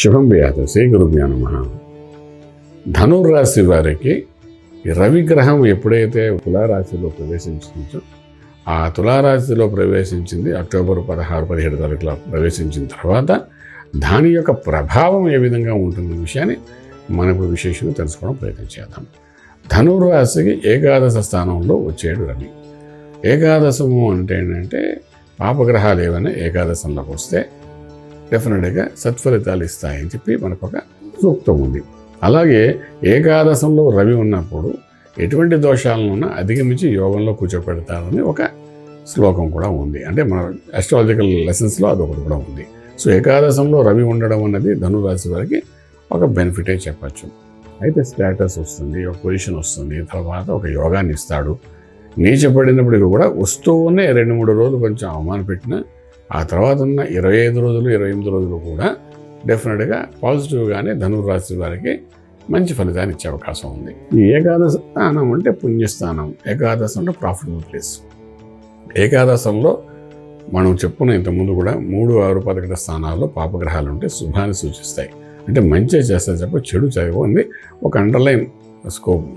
శుభం వ్యాధ శ్రీ గురుభ్యో నమ. ధనుర్రాశి వారికి రవిగ్రహం రవి గ్రహం ఎప్పుడైతే తులారాశిలో ప్రవేశించిందో ఆ తులారాశిలో ప్రవేశించింది అక్టోబర్ పదహారు పదిహేడు తారీఖులో ప్రవేశించిన తర్వాత దాని యొక్క ప్రభావం ఏ విధంగా ఉంటున్న విషయాన్ని మనం ఇప్పుడు విశేషంగా తెలుసుకోవడం ప్రయత్నం చేద్దాం. ధనుర్రాశికి ఏకాదశ స్థానంలో వచ్చేడు రవి. ఏకాదశము అంటే ఏంటంటే పాపగ్రహాలు ఏవైనా ఏకాదశంలోకి వస్తే డెఫినెట్గా సత్ఫలితాలు ఇస్తాయని చెప్పి మనకు ఒక సూక్తం ఉంది. అలాగే ఏకాదశంలో రవి ఉన్నప్పుడు ఎటువంటి దోషాలను అధిగమించి యోగంలో కూర్చోపెడతారని ఒక శ్లోకం కూడా ఉంది. అంటే మన అస్ట్రాలజికల్ లెసన్స్లో అదొకటి కూడా ఉంది. సో ఏకాదశంలో రవి ఉండడం అన్నది ధనురాశి వారికి ఒక బెనిఫిటే చెప్పచ్చు. అయితే స్టేటస్ వస్తుంది ఒక పొజిషన్ వస్తుంది తర్వాత ఒక యోగాన్ని ఇస్తాడు. నీచపడినప్పటికీ కూడా వస్తూనే రెండు మూడు రోజులు కొంచెం అవమానం పెట్టిన ఆ తర్వాత ఉన్న ఇరవై ఐదు రోజులు ఇరవై ఎనిమిది రోజులు కూడా డెఫినెట్గా పాజిటివ్గానే ధనుర్రాశి వారికి మంచి ఫలితాన్ని ఇచ్చే అవకాశం ఉంది. ఈ ఏకాదశ స్థానం అంటే పుణ్యస్థానం. ఏకాదశం అంటే ప్రాఫిటబుల్ ప్లేస్ ఏకాదశంలో మనం చెప్పుకున్న ఇంతకుముందు కూడా మూడు ఆరు పదకొండు స్థానాల్లో పాపగ్రహాలు ఉంటే శుభాన్ని సూచిస్తాయి. అంటే మంచి చేస్తే చెప్ప చెడు చదివి ఒక అండర్లైన్ స్కోప్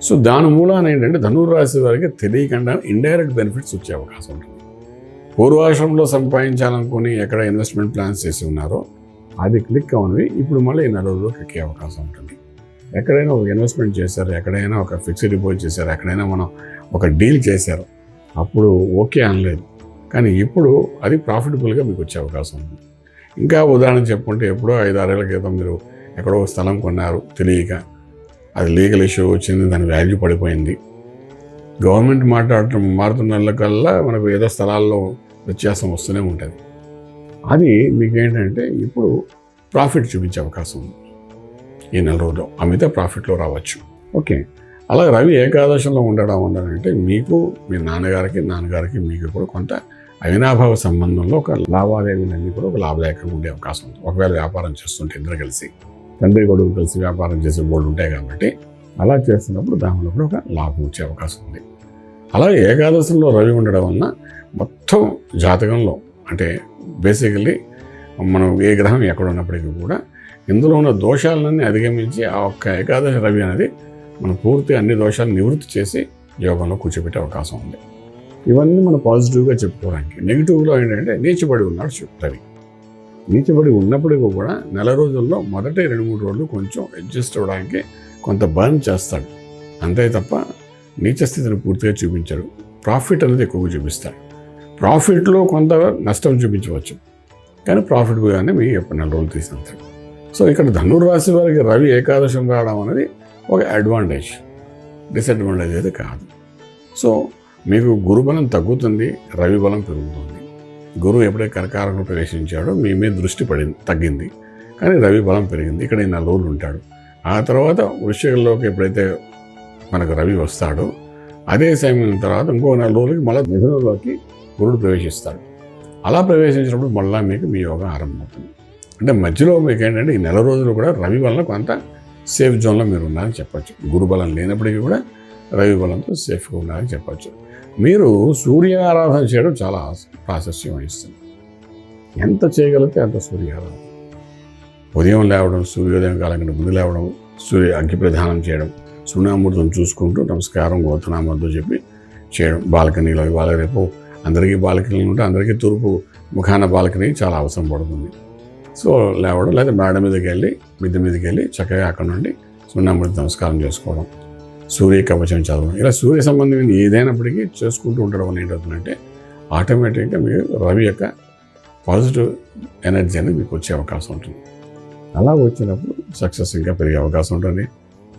సో దాని మూలాన ఏంటంటే ధనుర్రాశి వారికి తెలియకుండా ఇండైరెక్ట్ బెనిఫిట్స్ వచ్చే అవకాశం ఉంటుంది. పూర్వాశ్రంలో సంపాదించాలనుకుని ఎక్కడ ఇన్వెస్ట్మెంట్ ప్లాన్స్ చేసి ఉన్నారో అది క్లిక్ అవనివి. ఇప్పుడు మళ్ళీ ఈ నెల రోజుల్లో క్లిక్ అయ్యే అవకాశం ఉంటుంది. ఎక్కడైనా ఒక ఇన్వెస్ట్మెంట్ చేశారు ఎక్కడైనా ఒక ఫిక్స్డ్ డిపాజిట్ చేశారు ఎక్కడైనా మనం ఒక డీల్ చేశారు అప్పుడు ఓకే అనలేదు. కానీ ఇప్పుడు అది ప్రాఫిటబుల్గా మీకు వచ్చే అవకాశం ఉంది. ఇంకా ఉదాహరణ చెప్పుకుంటే ఎప్పుడో ఐదారేళ్ళ క్రితం మీరు ఎక్కడో స్థలం కొన్నారు తెలియక అది లీగల్ ఇష్యూ వచ్చింది దాని వాల్యూ పడిపోయింది. గవర్నమెంట్ మాట్లాడటం మారుతున్న కల్లా మనకు ఏదో స్థలాల్లో వ్యత్యాసం వస్తూనే ఉంటుంది. అది మీకు ఏంటంటే ఇప్పుడు ప్రాఫిట్ చూపించే అవకాశం ఉంది. ఈ నెల రోజుల్లో అమిత ప్రాఫిట్లో రావచ్చు. ఓకే. అలా రవి ఏకాదశంలో ఉండడం ఉండాలంటే మీకు మీ నాన్నగారికి నాన్నగారికి మీకు కూడా కొంత అవినాభావ సంబంధంలో ఒక లావాదేవీలన్నీ కూడా ఒక లాభదాయకంగా ఉండే అవకాశం ఉంది. ఒకవేళ వ్యాపారం చేస్తుంటే ఇద్దరు కలిసి తండ్రి కొడుకు కలిసి వ్యాపారం చేసే బోర్డు ఉంటాయి కాబట్టి అలా చేస్తున్నప్పుడు దానిలో కూడా ఒక లాభం వచ్చే అవకాశం ఉంది. అలాగే ఏకాదశంలో రవి ఉండడం వలన మొత్తం జాతకంలో అంటే బేసికలీ మనం ఏ గ్రహం ఎక్కడ ఉన్నప్పటికీ కూడా ఇందులో ఉన్న దోషాలన్నీ అధిగమించి ఆ ఒక్క ఏకాదశ రవి అనేది మనం పూర్తి అన్ని దోషాలు నివృత్తి చేసి యోగంలో కూర్చోబెట్టే అవకాశం ఉంది. ఇవన్నీ మనం పాజిటివ్గా చెప్పుకోవడానికి. నెగిటివ్లో ఏంటంటే నీచబడి ఉన్నాడు రవి నీచబడి ఉన్నప్పటికీ కూడా నెల రోజుల్లో మొదటి రెండు మూడు రోజులు కొంచెం అడ్జస్ట్ అవ్వడానికి కొంత బర్న్ చేస్తాడు. అంతే తప్ప నీచ స్థితిని పూర్తిగా చూపించాడు. ప్రాఫిట్ అనేది ఎక్కువగా చూపిస్తాడు. ప్రాఫిట్లో కొంత నష్టం చూపించవచ్చు. కానీ ప్రాఫిట్గానే మీ ఎప్పుడు నెల రోజులు తీసినంతరం సో ఇక్కడ ధనుర్రాశి వారికి రవి ఏకాదశం రావడం అనేది ఒక అడ్వాంటేజ్. డిసడ్వాంటేజ్ అయితే కాదు. సో మీకు గురుబలం తగ్గుతుంది రవి బలం పెరుగుతుంది. గురువు ఎప్పుడైతే కరకారంలో ప్రవేశించాడో మీ మీద దృష్టి పడింది తగ్గింది. కానీ రవి బలం పెరిగింది. ఇక్కడ నెల రోజులు ఉంటాడు. ఆ తర్వాత వృషికల్లోకి ఎప్పుడైతే మనకు రవి వస్తాడు. అదే సమయం తర్వాత ఇంకో నెల రోజులకి మళ్ళీ మిథునంలోకి గురుడు ప్రవేశిస్తాడు. అలా ప్రవేశించినప్పుడు మళ్ళీ మీకు మీ యోగం ఆరంభమవుతుంది. అంటే మధ్యలో మీకు ఏంటంటే ఈ నెల రోజులు కూడా రవి వలన కొంత సేఫ్ జోన్లో మీరు ఉన్నారని చెప్పచ్చు. గురుబలం లేనప్పటికీ కూడా రవి బలంతో సేఫ్గా ఉన్నారని చెప్పచ్చు. మీరు సూర్యారాధన చేయడం చాలా ప్రాశస్యం వహిస్తుంది. ఎంత చేయగలిగితే అంత సూర్యారాధన. ఉదయం లేవడం సూర్యోదయం కాలం కంటే ముందు లేవడం సూర్య అగ్ని ప్రదానం చేయడం సూర్యామూర్తం చూసుకుంటూ నమస్కారం గోతనామతో చెప్పి చేయడం బాల్కనీలో ఇవాళ రేపు అందరికీ బాల్కనీలు ఉంటే అందరికీ తూర్పు ముఖాన బాల్కనీ చాలా అవసరం పడుతుంది. సో లేవడం లేదా మేడ మీదకి వెళ్ళి మిద్దె మీదకి వెళ్ళి చక్కగా అక్కడ నుండి సున్నామూర్తి నమస్కారం చేసుకోవడం సూర్య కవచం చదవడం. ఇలా సూర్య సంబంధమైన ఏదైనప్పటికీ చేసుకుంటూ ఉండడం వల్ల ఏంటవుతుందంటే ఆటోమేటిక్గా మీరు రవి యొక్క పాజిటివ్ ఎనర్జీ అనేది మీకు వచ్చే అవకాశం ఉంటుంది. అలా వచ్చినప్పుడు సక్సెస్ ఇంకా పెరిగే అవకాశం ఉంటుంది.